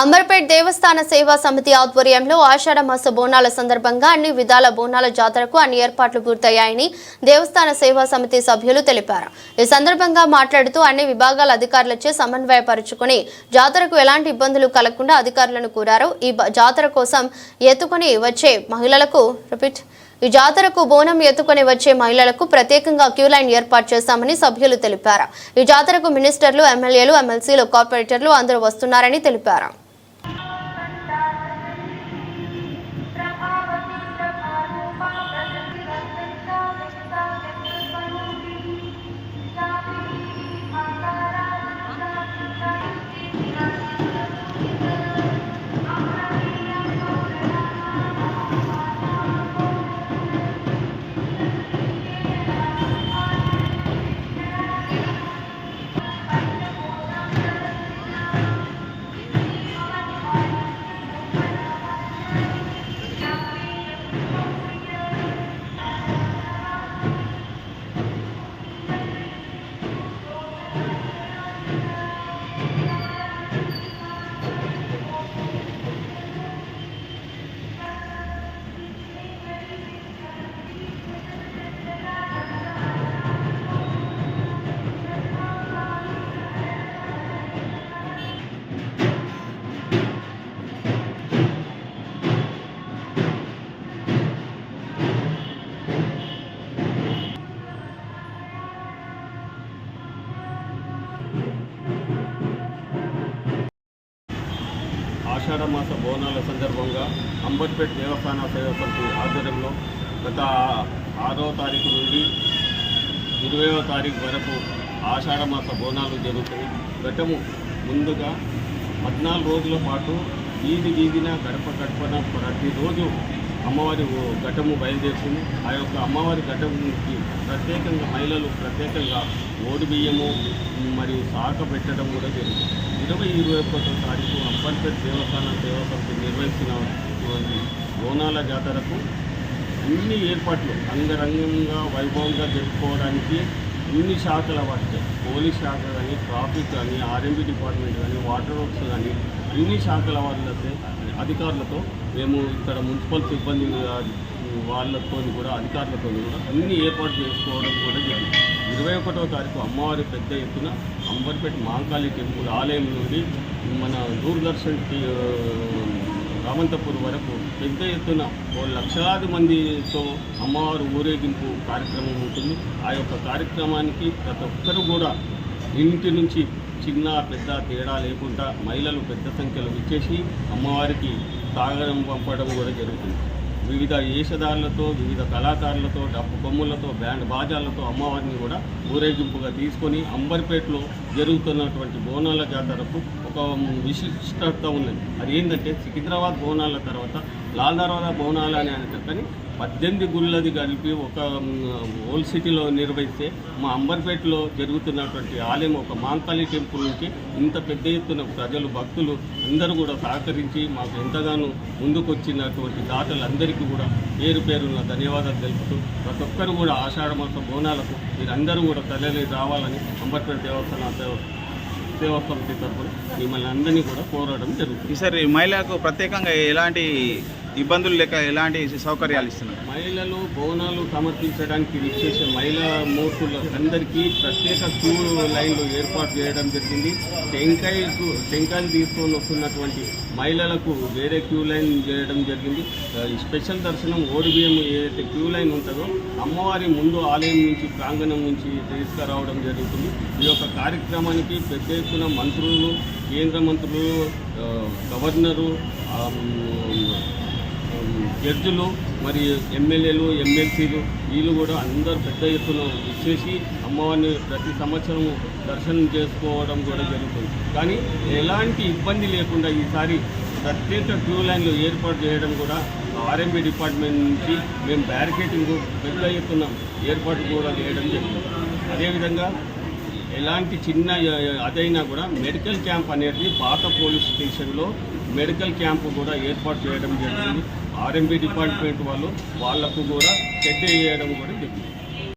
అంబర్పేట్ దేవస్థాన సేవా సమితి ఆధ్వర్యంలో ఆషాఢ మాస బోనాల సందర్భంగా అన్ని విధాల బోనాల జాతరకు అన్ని ఏర్పాట్లు పూర్తయ్యాయని దేవస్థాన సేవా సమితి సభ్యులు తెలిపారు. ఈ సందర్భంగా మాట్లాడుతూ అన్ని విభాగాల అధికారులచే సమన్వయపరుచుకుని జాతరకు ఎలాంటి ఇబ్బందులు కలగకుండా అధికారులను కోరారు. ఈ జాతర కోసం ఎత్తుకొని వచ్చే మహిళలకు రిపీట్ ఈ జాతరకు బోనం ఎత్తుకొని వచ్చే మహిళలకు ప్రత్యేకంగా క్యూ లైన్ ఏర్పాటు చేశామని సభ్యులు తెలిపారు. ఈ జాతరకు మినిస్టర్లు ఎమ్మెల్యేలు ఎమ్మెల్సీలు కార్పొరేటర్లు అందరూ వస్తున్నారని తెలిపారు. Oh. ఆషాఢ మాస బోనాల సందర్భంగా అంబర్పేట్ దేవస్థాన సేవ సమితి ఆధ్వర్యంలో గత ఆరో తారీఖు నుండి ఇరవయో తారీఖు వరకు ఆషాఢ మాస బోనాలు జరుగుతాయి. గతము ముందుగా పద్నాలుగు రోజుల పాటు వీధి వీధిన గడప గడపన ప్రతిరోజు అమ్మవారి ఓ- ఘటము బయలుదేరుతుంది. ఆ యొక్క అమ్మవారి ఘటముకి ప్రత్యేకంగా మహిళలు ప్రత్యేకంగా ఓడి బియ్యము మరియు సాక పెట్టడం కూడా జరుగుతుంది ఇరవై ఇరవై ఒకటో తారీఖు అంబర్పేట్ దేవస్థానం సేవా సమితి నిర్వహించిన బోనాల జాతరకు అన్ని ఏర్పాట్లు అంగరంగంగా వైభవంగా జరుపుకోవడానికి ఇన్ని శాఖల వాటికి పోలీస్ శాఖ కానీ ట్రాఫిక్ కానీ ఆర్ఎంపీ డిపార్ట్మెంట్ కానీ వాటర్ వర్క్స్ కానీ అన్ని శాఖల వాళ్ళతో అధికారులతో మేము ఇక్కడ మున్సిపల్ సిబ్బంది వాళ్ళతో కూడా అధికారులతో కూడా అన్ని ఏర్పాటు చేసుకోవడం కూడా జరిగింది. ఇరవై ఒకటో తారీఖు అమ్మవారి పెద్ద ఎత్తున అంబర్పేట మహాకాళి టెంపుల్ ఆలయం నుండి మన దూరదర్శన్ రామంతపూర్ వరకు పెద్ద ఎత్తున ఓ లక్షలాది మందితో అమ్మవారు ఊరేగింపు కార్యక్రమం ఉంటుంది. ఆ యొక్క కార్యక్రమానికి ప్రతి ఒక్కరు కూడా ఇంటి నుంచి చిన్న పెద్ద తేడా లేకుండా మహిళలు పెద్ద సంఖ్యలో ఇచ్చేసి అమ్మవారికి సాగరం పంపడం కూడా జరుగుతుంది. వివిధ వేషధారులతో వివిధ కళాకారులతో డప్పు బొమ్మలతో బ్యాండ్ బాజాలతో అమ్మవారిని కూడా ఊరేగింపుగా తీసుకొని అంబర్పేటలో జరుగుతున్నటువంటి బోనాల జాతరకు ఒక విశిష్టత ఉన్నది. అది ఏంటంటే సికింద్రాబాద్ బోనాల తర్వాత లాల్ దర్వాజా బోనాలు అని అని పద్దెనిమిది గుళ్ళది కలిపి ఒక ఓల్డ్ సిటీలో నిర్వహిస్తే మా అంబర్పేటలో జరుగుతున్నటువంటి ఆలయం ఒక మాంకాళి టెంపుల్ నుంచి ఇంత పెద్ద ఎత్తున ప్రజలు భక్తులు అందరూ కూడా సహకరించి మాకు ఎంతగానో ముందుకొచ్చినటువంటి దాతలందరికీ కూడా పేరు పేరున ధన్యవాదాలు తెలుపుతూ ప్రతి ఒక్కరు కూడా ఆషాఢ మాస బోనాలకు మీరందరూ కూడా తల్లి రావాలని అంబర్పేట దేవస్థాన దేవస్థానం తరఫున మిమ్మల్ని అందరినీ కూడా కోరడం జరుగుతుంది. ఈసారి మహిళలకు ప్రత్యేకంగా ఎలాంటి ఇబ్బందులు లేక ఎలాంటి సౌకర్యాలు ఇస్తున్నారు? మహిళలు బోనాలు సమర్పించడానికి విచ్చేసే మహిళా మూర్తులు అందరికీ ప్రత్యేక క్యూ లైన్లు ఏర్పాటు చేయడం జరిగింది. టెంకాయకు టెంకాయలు తీసుకొని వస్తున్నటువంటి మహిళలకు వేరే క్యూ లైన్ చేయడం జరిగింది. స్పెషల్ దర్శనం ఓడిబిఎం ఏదైతే క్యూ లైన్ ఉంటుందో అమ్మవారి ముందు ఆలయం నుంచి ప్రాంగణం నుంచి తీసుకురావడం జరుగుతుంది. ఈ యొక్క కార్యక్రమానికి పెద్ద ఎత్తున మంత్రులు కేంద్ర మంత్రులు గవర్నరు జడ్జిలు మరి ఎమ్మెల్యేలు ఎమ్మెల్సీలు వీళ్ళు కూడా అందరూ పెద్ద ఎత్తున ఇచ్చేసి అమ్మవారిని ప్రతి సంవత్సరం దర్శనం చేసుకోవడం కూడా జరుగుతుంది. కానీ ఎలాంటి ఇబ్బంది లేకుండా ఈసారి ప్రత్యేక క్యూ లైన్లు ఏర్పాటు చేయడం కూడా ఆర్ఎంబీ డిపార్ట్మెంట్ నుంచి మేము బ్యారికేటింగ్ పెద్ద ఎత్తున ఏర్పాటు కూడా చేయడం జరిగింది. అదేవిధంగా ఎలాంటి చిన్న అదైనా కూడా మెడికల్ క్యాంప్ అనేది పాత పోలీస్ స్టేషన్లో మెడికల్ క్యాంపు కూడా ఏర్పాటు చేయడం జరిగింది. ఆర్ఎంబీ డిపార్ట్మెంట్ వాళ్ళు వాళ్ళకు కూడా చెక్ చేయడం కూడా జరిగింది.